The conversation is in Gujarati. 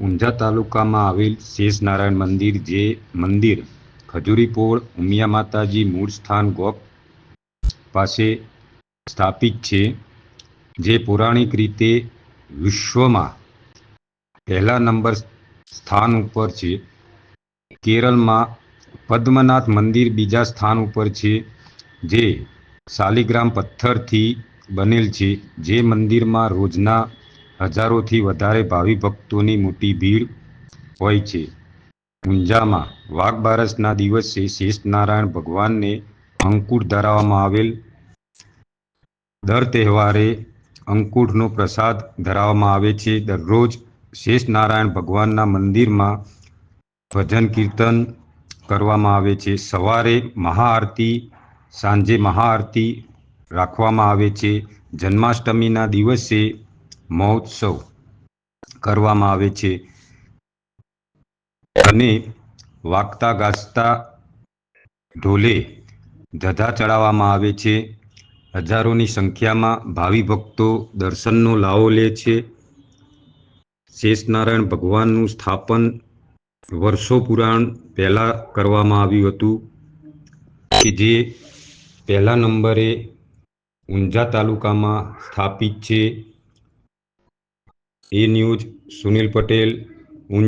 ઊંઝા તાલુકામાં આવેલ શેષ નારાયણ મંદિર જે મંદિર ખજુરીપોળ ઉમિયા માતાજી મૂળ સ્થાન ગોપ પાસે સ્થાપિત છે, જે પૌરાણિક રીતે વિશ્વમાં પહેલા નંબર સ્થાન ઉપર છે. કેરળમાં પદ્મનાથ મંદિર બીજા સ્થાન ઉપર છે, જે શાલિગ્રામ પથ્થરથી બનેલ છે, જે મંદિરમાં રોજના હજારોથી વધારે ભાવિ ભક્તોની મોટી ભીડ હોય છે. ઊંઝામાં વાઘબારસના દિવસે શેષ નારાયણ ભગવાનને અંકુટ ધરાવવામાં આવેલ દર તહેવારે અંકુટનો પ્રસાદ ધરાવવામાં આવે છે. દરરોજ શેષ નારાયણ ભગવાનના મંદિરમાં ભજન કીર્તન કરવામાં આવે છે. સવારે મહાઆરતી, સાંજે મહાઆરતી રાખવામાં આવે છે. જન્માષ્ટમીના દિવસે મહોત્સવ કરવામાં આવે છે. અને વાગતા ગાજતા ઢોલે ધધા ચડાવવામાં આવે છે. હજારોની સંખ્યામાં ભાવિ ભક્તો દર્શનનો લાવો લે છે. શેષનારાયણ ભગવાનનું સ્થાપન વર્ષો પુરાણ પહેલાં કરવામાં આવ્યું હતું કે જે પહેલા નંબરે ઊંઝા તાલુકામાં સ્થાપિત છે. એ ન્યૂઝ સુનિલ પટેલ